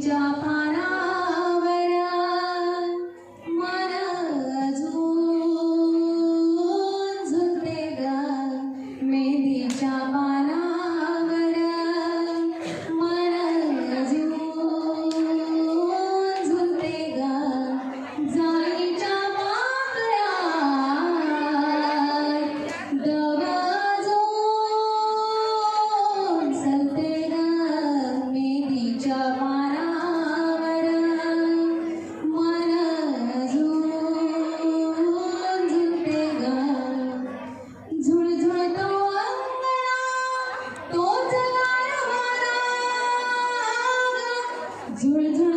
जा During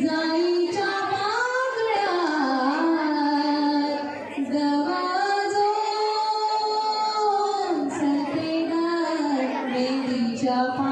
जाईच्या फड्या गे देवीच्या